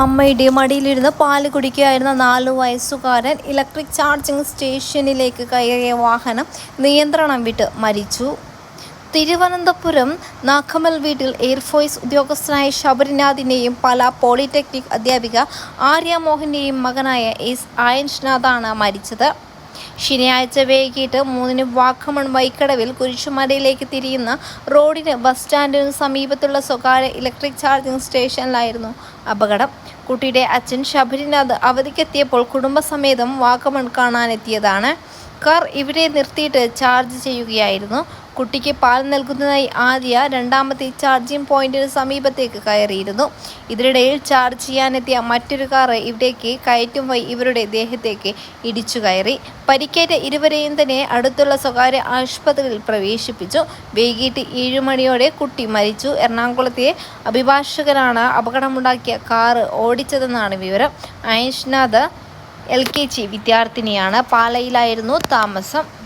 അമ്മയുടെ മടിയിലിരുന്ന് പാൽ കുടിക്കുകയായിരുന്ന നാലു വയസ്സുകാരൻ ഇലക്ട്രിക് ചാർജിംഗ് സ്റ്റേഷനിലേക്ക് കയറിയ വാഹനം നിയന്ത്രണം വിട്ട് മരിച്ചു. തിരുവനന്തപുരം നാക്കമൽ വീട്ടിൽ എയർഫോഴ്സ് ഉദ്യോഗസ്ഥനായ ശബരിനാഥിന്റെയും പല പോളിടെക്നിക് അധ്യാപിക ആര്യ മോഹന്റെയും മകനായ എസ് ആയൻഷ്നാഥാണ് മരിച്ചത്. ശനിയാഴ്ച വൈകിട്ട് മൂന്നിന് വാക്കമൺ വൈക്കടവിൽ കുരിശുമലയിലേക്ക് തിരിയുന്ന റോഡിന് ബസ് സ്റ്റാൻഡിന് സമീപത്തുള്ള സ്വകാര്യ ഇലക്ട്രിക് ചാർജിംഗ് സ്റ്റേഷനിലായിരുന്നു അപകടം. കുട്ടിയുടെ അച്ഛൻ ശബരിനാഥ് അവധിക്കെത്തിയപ്പോൾ കുടുംബസമേതം വാക്കമൺ കാണാനെത്തിയതാണ്. കാർ ഇവരെ നിർത്തിയിട്ട് ചാർജ് ചെയ്യുകയായിരുന്നു. കുട്ടിക്ക് പാൽ നൽകുന്നതായി ആദ്യ രണ്ടാമത്തെ ചാർജിംഗ് പോയിന്റിന് സമീപത്തേക്ക് കയറിയിരുന്നു. ഇതിനിടയിൽ ചാർജ് ചെയ്യാനെത്തിയ മറ്റൊരു കാർ ഇവിടേക്ക് കയറ്റും വഴി ഇവരുടെ ദേഹത്തേക്ക് ഇടിച്ചു കയറി. പരിക്കേറ്റ ഇരുവരെയും തന്നെ അടുത്തുള്ള സ്വകാര്യ ആശുപത്രിയിൽ പ്രവേശിപ്പിച്ചു. വൈകിട്ട് ഏഴ് മണിയോടെ കുട്ടി മരിച്ചു. എറണാകുളത്തെ അഭിഭാഷകനാണ് അപകടമുണ്ടാക്കിയ കാർ ഓടിച്ചതെന്നാണ് വിവരം. അയഷ്നാഥ് എൽ കെ ജി വിദ്യാർത്ഥിനിയാണ്. പാലയിലായിരുന്നു താമസം.